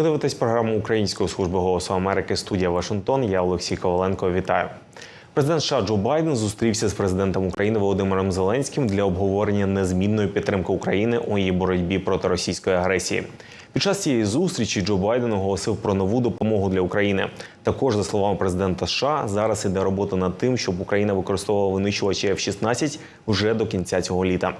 Ви дивитесь програму Української служби голосу Америки студія Вашингтон. Я Олексій Коваленко. Вітаю. Президент США Джо Байден зустрівся з президентом України Володимиром Зеленським для обговорення незмінної підтримки України у її боротьбі проти російської агресії. Під час цієї зустрічі Джо Байден оголосив про нову допомогу для України. Також, за словами президента США, зараз іде робота над тим, щоб Україна використовувала винищувачі F-16 вже до кінця цього літа.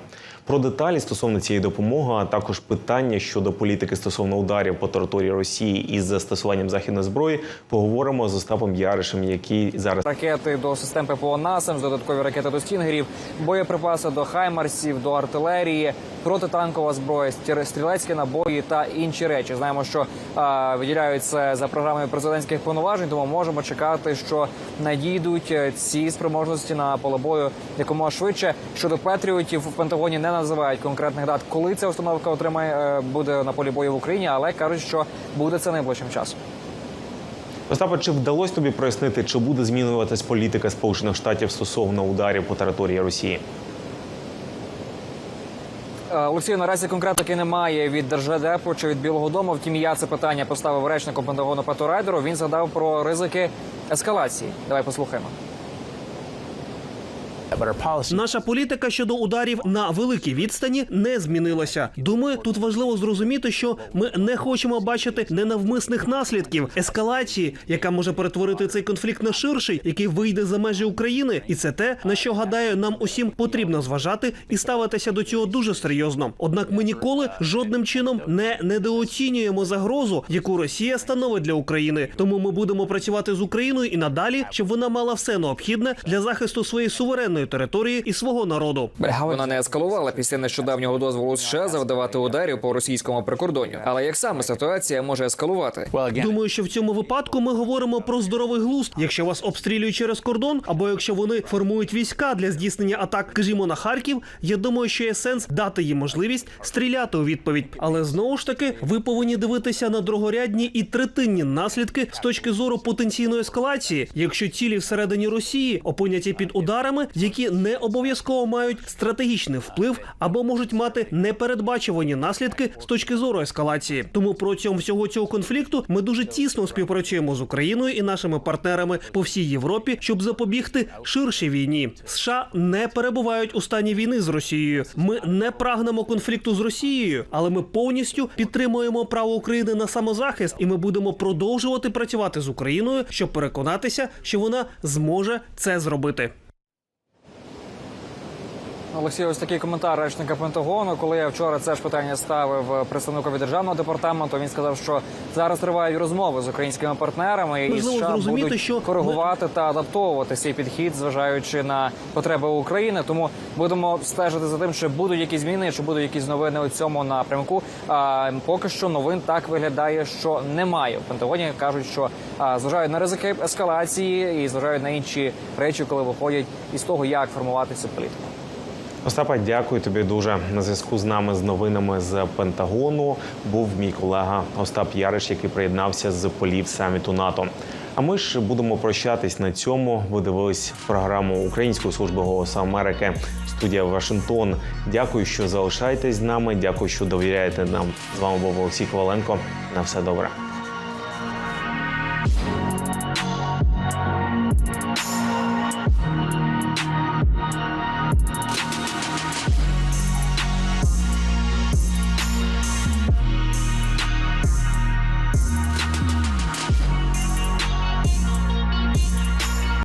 Про деталі стосовно цієї допомоги, а також питання щодо політики стосовно ударів по території Росії із застосуванням західної зброї, поговоримо з Остапом Яришем, який зараз Ракети до систем ППО «Насамс», додаткові ракети до стінгерів, боєприпаси до хаймарсів, до артилерії, протитанкова зброя, стрілецькі набої та інші речі. Знаємо, що а, виділяються за програмою президентських повноважень, тому можемо чекати, що надійдуть е, ці спроможності на поле бою якомога швидше. Щодо Петріотів в Пентагоні не називають конкретних дат, коли ця установка отримає е, буде на полі бою в Україні, але кажуть, що буде це найближчим часом. Остапа, чи вдалося тобі прояснити, чи буде змінюватись політика Сполучених Штатів стосовно ударів по території Росії? Е, Олексію, наразі конкретики немає від Держдепу чи від Білого Дому. Втім, я це питання поставив речником Пентагону Пету Райдеру. Він згадав про ризики ескалації. Давай послухаємо. Наша політика щодо ударів на великій відстані не змінилася. Думаю, тут важливо зрозуміти, що ми не хочемо бачити ненавмисних наслідків ескалації, яка може перетворити цей конфлікт на ширший, який вийде за межі України, і це те, на що гадаю, нам усім потрібно зважати і ставитися до цього дуже серйозно. Однак ми ніколи жодним чином не недооцінюємо загрозу, яку Росія становить для України. Тому ми будемо працювати з Україною і надалі, щоб вона мала все необхідне для захисту своєї суверенної території і свого народу. Вона не ескалувала після нещодавнього дозволу США завдавати ударів по російському прикордонню. Але як саме ситуація може ескалувати? Думаю, що в цьому випадку ми говоримо про здоровий глузд. Якщо вас обстрілюють через кордон, або якщо вони формують війська для здійснення атак, скажімо, на Харків, я думаю, що є сенс дати їм можливість стріляти у відповідь. Але знову ж таки, ви повинні дивитися на другорядні і третинні наслідки з точки зору потенційної ескалації, якщо цілі всередині Росії опиняться під ударами, які не обов'язково мають стратегічний вплив або можуть мати непередбачувані наслідки з точки зору ескалації. Тому протягом всього цього конфлікту ми дуже тісно співпрацюємо з Україною і нашими партнерами по всій Європі, щоб запобігти ширшій війні. США не перебувають у стані війни з Росією. Ми не прагнемо конфлікту з Росією, але ми повністю підтримуємо право України на самозахист, і ми будемо продовжувати працювати з Україною, щоб переконатися, що вона зможе це зробити. Олексій, ось такий коментар речника Пентагону. Коли я вчора це ж питання ставив представникові державного департаменту, він сказав, що зараз тривають розмови з українськими партнерами, і Важливо США будуть що коригувати та адаптовувати цей підхід, зважаючи на потреби України. Тому будемо стежити за тим, чи будуть якісь зміни, чи будуть якісь новини у цьому напрямку. А поки що новин так виглядає, що немає. В Пентагоні кажуть, що а, зважають на ризики ескалації і зважають на інші речі, коли виходять із того, як формувати цю політику. Остапа, дякую тобі дуже. На зв'язку з нами з новинами з Пентагону був мій колега Остап Яриш, який приєднався з полів саміту НАТО. А ми ж будемо прощатись на цьому. Ви дивились програму Української служби голосу Америки. Студія Вашингтон. Дякую, що залишаєтесь з нами. Дякую, що довіряєте нам. З вами був Олексій Коваленко. На все добре.